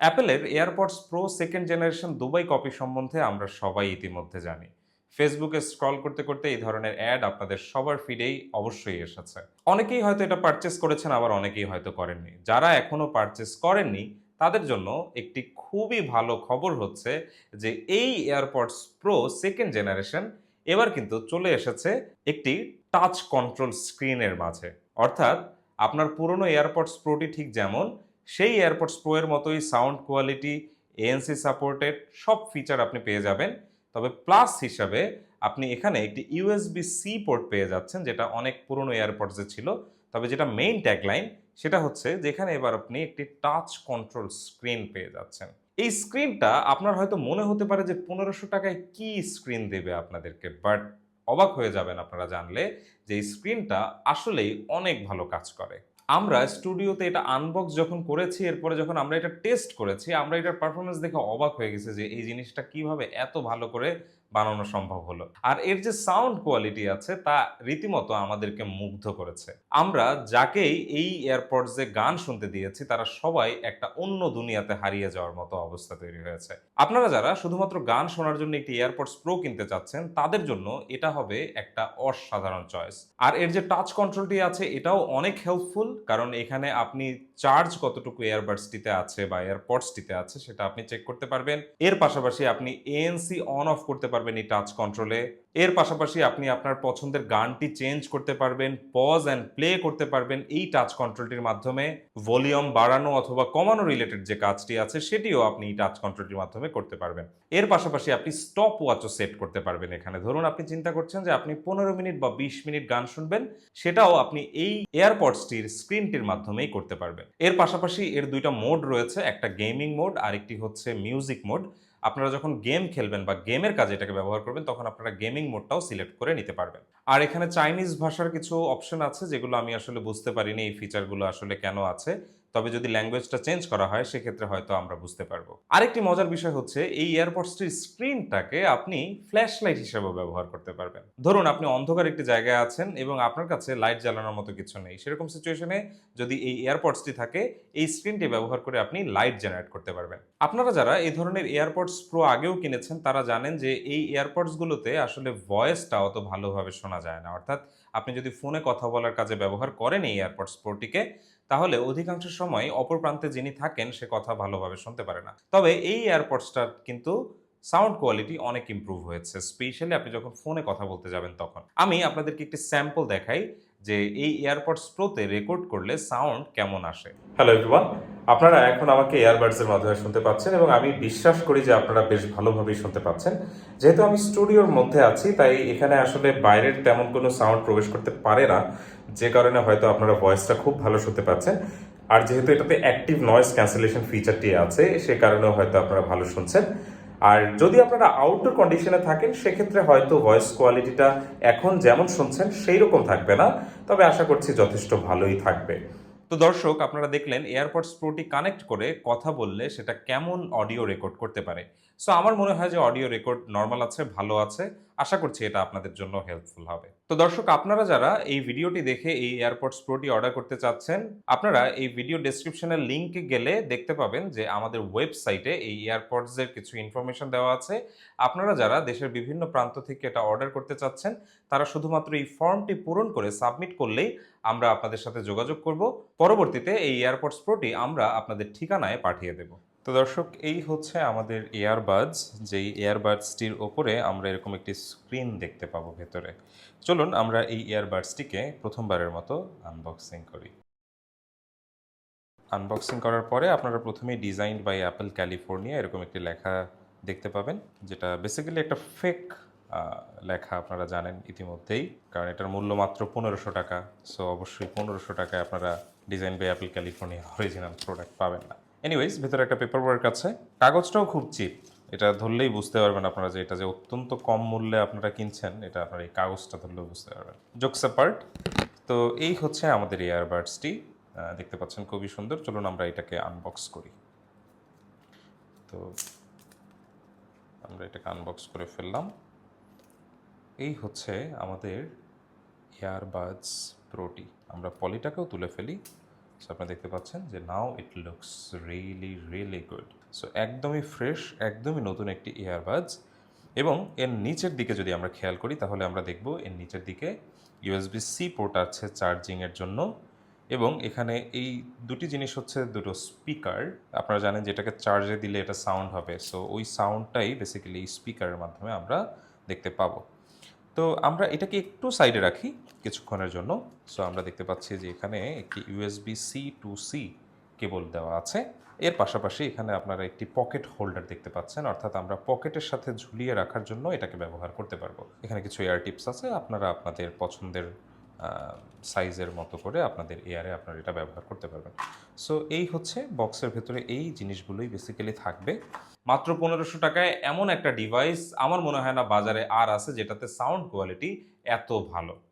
অ্যাপেলের AirPods Pro second generation Dubai copy সম্বন্ধে আমরা সবাই ইতিমধ্যে জানি। ফেসবুকে স্ক্রল করতে করতে এই ধরনের অ্যাড আপনাদের সবার ফিডেই অবশ্যই এসেছে। অনেকেই হয়তো এটা পারচেস করেছেন, আবার অনেকেই হয়তো করেননি। যারা এখনও পারচেস করেননি, তাদের জন্য একটি খুবই ভালো খবর হচ্ছে যে এই এয়ারপডস প্রো সেকেন্ড জেনারেশন এবার কিন্তু চলে এসেছে একটি টাচ কন্ট্রোল স্ক্রিনের মাঝে। অর্থাৎ আপনার পুরনো এয়ারপডস প্রোটি ঠিক যেমন সেই এয়ারপডস প্রো এর মতোই সাউন্ড কোয়ালিটি এএনসি সাপোর্টেড সব ফিচার আপনি পেয়ে যাবেন। তবে প্লাস হিসাবে আপনি এখানে একটি ইউএসবি সি পোর্ট পেয়ে যাচ্ছেন, যেটা অনেক পুরনো এয়ারপডসে ছিল। তবে যেটা মেইন ট্যাগলাইন সেটা হচ্ছে যেখানে এবার আপনি একটি টাচ কন্ট্রোল স্ক্রিন পেয়ে যাচ্ছেন। এই স্ক্রিনটা আপনার হয়তো মনে হতে পারে যে পনেরোশো টাকায় কি স্ক্রিন দেবে আপনাদেরকে বাট অবাক হয়ে যাবেন আপনারা জানলে যে এই স্ক্রিনটা আসলেই অনেক ভালো কাজ করে। আমরা স্টুডিওতে এটা আনবক্স যখন করেছি, এরপরে যখন আমরা এটা টেস্ট করেছি, আমরা এটার পারফরমেন্স দেখে অবাক হয়ে গেছে যে এই জিনিসটা কীভাবে এত ভালো করে বানানো সম্ভব হলো। আর এর যে সাউন্ড কোয়ালিটি আছে, তা রীতিমতো আমাদেরকে মুগ্ধ করেছে। আমরা যাকেই এই এয়ারপডসে গান শুনতে দিয়েছি, তারা সবাই একটা অন্য দুনিয়াতে হারিয়ে যাওয়ার মতো অবস্থা তৈরি হয়েছে। আপনারা যারা শুধুমাত্র গান শোনার জন্য একটি এয়ারপডস প্রো কিনতে চাচ্ছেন, তাদের জন্য এটা হবে একটা অসাধারণ চয়েস আর এর যে টাচ কন্ট্রোলটি আছে, এটাও অনেক হেল্পফুল কারণ এখানে আপনি চার্জ কতটুকু এয়ারবাডসটিতে আছে বা এয়ারপডসটিতে আছে, সেটা আপনি চেক করতে পারবেন। এর পাশাপাশি আপনি এএনসি অন অফ করতে পারবেন। এই টাচ কন্ট্রোলে এর পাশাপাশি আপনি আপনার পছন্দের গানটি চেঞ্জ করতে পারবেন পজ অ্যান্ড প্লে করতে পারবেন এই টাচ কন্ট্রোলটির মাধ্যমে। ভলিউম বাড়ানো অথবা কমানো রিলেটেড যে কাজটি আছে, সেটিও আপনি এই টাচ কন্ট্রোলটির মাধ্যমে করতে পারবেন। এর পাশাপাশি আপনি স্টপ ওয়াচও সেট করতে পারবেন এখানে। ধরুন আপনি চিন্তা করছেন যে আপনি পনেরো মিনিট বা বিশ মিনিট গান শুনবেন, সেটাও আপনি এই এয়ারপডসটির স্ক্রিনটির মাধ্যমেই করতে পারবেন। এর পাশাপাশি এর দুইটা মোড রয়েছে, একটা গেমিং মোড আর একটি হচ্ছে মিউজিক মোড আপনারা যখন গেম খেলবেন বা গেমের কাজে এটাকে ব্যবহার করবেন, তখন আপনারা গেমিং মোডটাও সিলেক্ট করে নিতে পারবেন। আর এখানে চাইনিজ ভাষার কিছু অপশন আছে যেগুলো আমি আসলে বুঝতে পারিনি এই ফিচারগুলো আসলে কেন আছে। তবে যদি ল্যাঙ্গুয়েজটা চেঞ্জ করা হয়, সেক্ষেত্রে হয়তো আমরা বুঝতে পারব। আরেকটি মজার বিষয় হচ্ছে, এই এয়ারপডসটির স্ক্রিনটাকে আপনি ফ্ল্যাশ লাইট হিসেবেও ব্যবহার করতে পারবেন। ধরুন, আপনি অন্ধকার একটি জায়গায় আছেন এবং আপনার কাছে লাইট জ্বালানোর মতো কিছু নেই। সেরকম সিচুয়েশনে যদি এই এয়ারপডসটি থাকে, এই স্ক্রিনটি ব্যবহার করে আপনি লাইট জেনারেট করতে পারবেন। আপনারা যারা এই ধরনের এয়ারপডস প্রো আগেও কিনেছেন, তারা জানেন যে এই এয়ারপডসগুলোতে আসলে ভয়েসটা অত ভালোভাবে শোনা যায় না। অর্থাৎ আপনি যদি ফোনে কথা বলার কাজে ব্যবহার করেন এই এয়ারপডস প্রোটিকে তাহলে অধিকাংশ সময় অপর প্রান্তে যিনি থাকেন, সে কথা ভালোভাবে শুনতে পারে না। তবে এই এয়ারপডসটার কিন্তু সাউন্ড কোয়ালিটি অনেক ইম্প্রুভ হয়েছে। স্পেশালি আপনি যখন ফোনে কথা বলতে যাবেন তখন। আমি আপনাদেরকে একটি স্যাম্পল দেখাই। যে এই এয়ারপডস প্রোতে রেকর্ড করলে সাউন্ড কেমন আসে? হ্যালো এভরিওয়ান আপনারা এখন আমাকে এয়ারবাডসের মাধ্যমে শুনতে পাচ্ছেন এবং আমি বিশ্বাস করি যে আপনারা বেশ ভালোভাবেই শুনতে পাচ্ছেন। যেহেতু আমি স্টুডিওর মধ্যে আছি, তাই এখানে আসলে বাইরের তেমন কোনো সাউন্ড প্রবেশ করতে পারে না। যে কারণে হয়তো আপনারা ভয়েসটা খুব ভালো শুনতে পাচ্ছেন। আর যেহেতু এটাতে অ্যাক্টিভ নয়েস ক্যান্সেলেশন ফিচারটি আছে, সে কারণেও হয়তো আপনারা ভালো শুনছেন। আর যদি আপনারা আউটডোর কন্ডিশনে থাকেন, সেক্ষেত্রে হয়তো ভয়েস কোয়ালিটিটা এখন যেমন শুনছেন সেই রকম থাকবে না। তবে আশা করছি যথেষ্ট ভালোই থাকবে। তো দর্শক, আপনারা দেখলেন এয়ারপডস প্রোটি কানেক্ট করে কথা বললে সেটা কেমন অডিও রেকর্ড করতে পারে। সো আমার মনে হয় যে অডিও রেকর্ড নর্মাল আছে, ভালো আছে। আশা করছি এটা আপনাদের জন্য হেল্পফুল হবে। তো দর্শক, আপনারা যারা এই ভিডিওটি দেখে এই এয়ারপডস প্রোটি অর্ডার করতে চাচ্ছেন, আপনারা এই ভিডিও ডেসক্রিপশনের লিঙ্কে গেলে দেখতে পাবেন যে আমাদের ওয়েবসাইটে এই এয়ারপডসের কিছু ইনফরমেশন দেওয়া আছে। আপনারা যারা দেশের বিভিন্ন প্রান্ত থেকে এটা অর্ডার করতে চাচ্ছেন, তারা শুধুমাত্র এই ফর্মটি পূরণ করে সাবমিট করলেই আমরা আপনাদের সাথে যোগাযোগ করব। পরবর্তীতে এই এয়ারপডস প্রোটি আমরা আপনাদের ঠিকানায় পাঠিয়ে দেব। তো দর্শক, এই হচ্ছে আমাদের এয়ারবাডস। যেই এয়ারবাডসটির ওপরে আমরা এরকম একটি স্ক্রিন দেখতে পাবো ভেতরে। চলুন আমরা এই এয়ারবাডসটিকে প্রথমবারের মতো আনবক্সিং করি। আনবক্সিং করার পরে আপনারা প্রথমে ডিজাইন বাই অ্যাপেল ক্যালিফোর্নিয়া এরকম একটি লেখা দেখতে পাবেন, যেটা বেসিক্যালি একটা ফেক লেখা আপনারা জানেন ইতিমধ্যেই, কারণ এটার মূল্য মাত্র পনেরোশো টাকা। সো অবশ্যই পনেরোশো টাকায় আপনারা design by Apple California original product পাবেন না। এনিওয়েজ ভেতরে একটা পেপার ওয়ার্ক আছে। কাগজটাও খুব চিপ এটা ধরলেই বুঝতে পারবেন আপনারা যে এটা যে অত্যন্ত কম মূল্যে আপনারা কিনছেন, এটা আপনারা এই কাগজটা ধরলেও বুঝতে পারবেন। জোকস পার্ট তো এই হচ্ছে আমাদের এয়ারবাডসটি দেখতে পাচ্ছেন খুবই সুন্দর। চলুন আমরা এটাকে আনবক্স করি। তো আমরা এটাকে আনবক্স করে ফেললাম। এই হচ্ছে আমাদের এয়ারবাডস প্রোটি আমরা পলিটাকেও তুলে ফেলি। সো আপনারা দেখতে পাচ্ছেন যে now it looks really really good so একদমই ফ্রেশ একদমই নতুন একটি ইয়ারবাডস এবং এর নিচের দিকে যদি আমরা খেয়াল করি, তাহলে আমরা দেখব এর নিচের দিকে ইউএসবি সি পোর্ট আছে চার্জিংয়ের জন্য এবং এখানে এই দুটি জিনিস হচ্ছে দুটো স্পিকার আপনারা জানেন যে এটাকে চার্জে দিলে এটা সাউন্ড হবে। সো ওই সাউন্ডটাই বেসিক্যালি স্পিকারের মাধ্যমে আমরা দেখতে পাবো। তো আমরা এটাকে একটু সাইডে রাখি কিছুক্ষণের জন্য। সো আমরা দেখতে পাচ্ছি যে এখানে একটি USB C to C cable দেওয়া আছে। এর পাশাপাশি এখানে আপনারা একটি পকেট হোল্ডার দেখতে পাচ্ছেন। অর্থাৎ আমরা পকেটের সাথে ঝুলিয়ে রাখার জন্য এটাকে ব্যবহার করতে পারব। এখানে কিছু এয়ার টিপস আছে। আপনারা আপনাদের পছন্দের সাইজের মতো করে আপনাদের এয়ারে আপনারা এটা ব্যবহার করতে পারবেন। সো এই হচ্ছে বক্সের ভেতরে এই জিনিসগুলোই বেসিক্যালি থাকবে। মাত্র পনেরোশো টাকায় এমন একটা ডিভাইস আমার মনে হয় না বাজারে আর আছে যেটাতে সাউন্ড কোয়ালিটি এত ভালো।